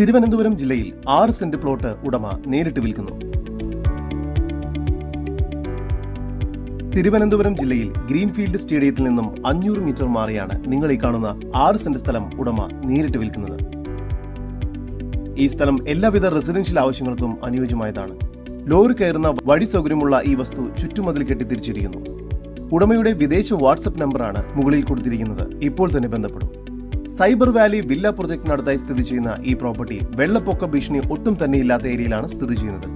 തിരുവനന്തപുരം ജില്ലയിൽ ആറ് saint plot ഉടമ നേരിട്ട് വിൽക്കുന്നു. തിരുവനന്തപുരം ജില്ലയിൽ ഗ്രീൻഫീൽഡ് സ്റ്റേഡിയത്തിൽ നിന്നും അഞ്ഞൂറ് മീറ്റർ മാറിയാണ് നിങ്ങൾ ഈ കാണുന്ന ആറ് സെന്റ് സ്ഥലം ഉടമ നേരിട്ട് വിൽക്കുന്നത്. ഈ സ്ഥലം എല്ലാവിധ റെസിഡൻഷ്യൽ ആവശ്യങ്ങൾക്കും അനുയോജ്യമായതാണ്. ലോറി കയറുന്ന വഴി സൗകര്യമുള്ള ഈ വസ്തു ചുറ്റുമതിൽ കെട്ടിത്തിരിച്ചിരിക്കുന്നു. ഉടമയുടെ വിദേശ വാട്സപ്പ് നമ്പറാണ് മുകളിൽ കൊടുത്തിരിക്കുന്നത്. ഇപ്പോൾ തന്നെ ബന്ധപ്പെടും. സൈബർ വാലി വില്ല പ്രൊജക്ടിനടുത്തായി സ്ഥിതി ചെയ്യുന്ന ഈ പ്രോപ്പർട്ടി വെള്ളപ്പൊക്ക ഭീഷണി ഒട്ടും തന്നെ ഇല്ലാത്ത ഏരിയയിലാണ് സ്ഥിതി ചെയ്യുന്നത്.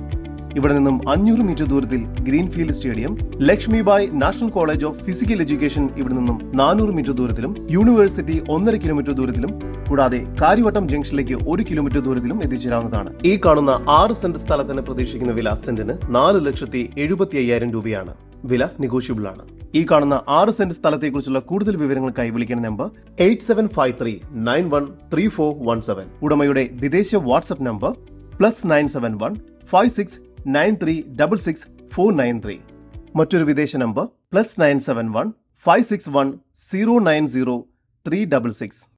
ഇവിടെ നിന്നും അഞ്ഞൂറ് മീറ്റർ ദൂരത്തിൽ greenfield stadium Lakshmibai national college of physical education ഇവിടെ നിന്നും നാനൂറ് മീറ്റർ ദൂരത്തിലും യൂണിവേഴ്സിറ്റി ഒന്നര കിലോമീറ്റർ ദൂരത്തിലും കൂടാതെ കാര്യവട്ടം ജംഗ്ഷനിലേക്ക് ഒരു കിലോമീറ്റർ ദൂരത്തിലും എത്തിച്ചേരാവുന്നതാണ്. ഈ കാണുന്ന ആറ് സെന്റ് സ്ഥലത്തിന് പ്രതീക്ഷിക്കുന്ന വില സെന്റിന് നാല് ലക്ഷത്തി എഴുപത്തി അയ്യായിരം രൂപയാണ്. വില നെഗോഷ്യബിൾ ആണ്. ഈ കാണുന്ന ആറ് സെന്റ് സ്ഥലത്തെക്കുറിച്ചുള്ള കൂടുതൽ വിവരങ്ങൾക്കായി വിളിക്കുന്ന number eight seven five three nine one three four one seven. ഉടമയുടെ വിദേശ WhatsApp number plus nine seven one five six nine three double six four nine three. മറ്റൊരു വിദേശ number plus nine seven one five six one zero nine zero three double six.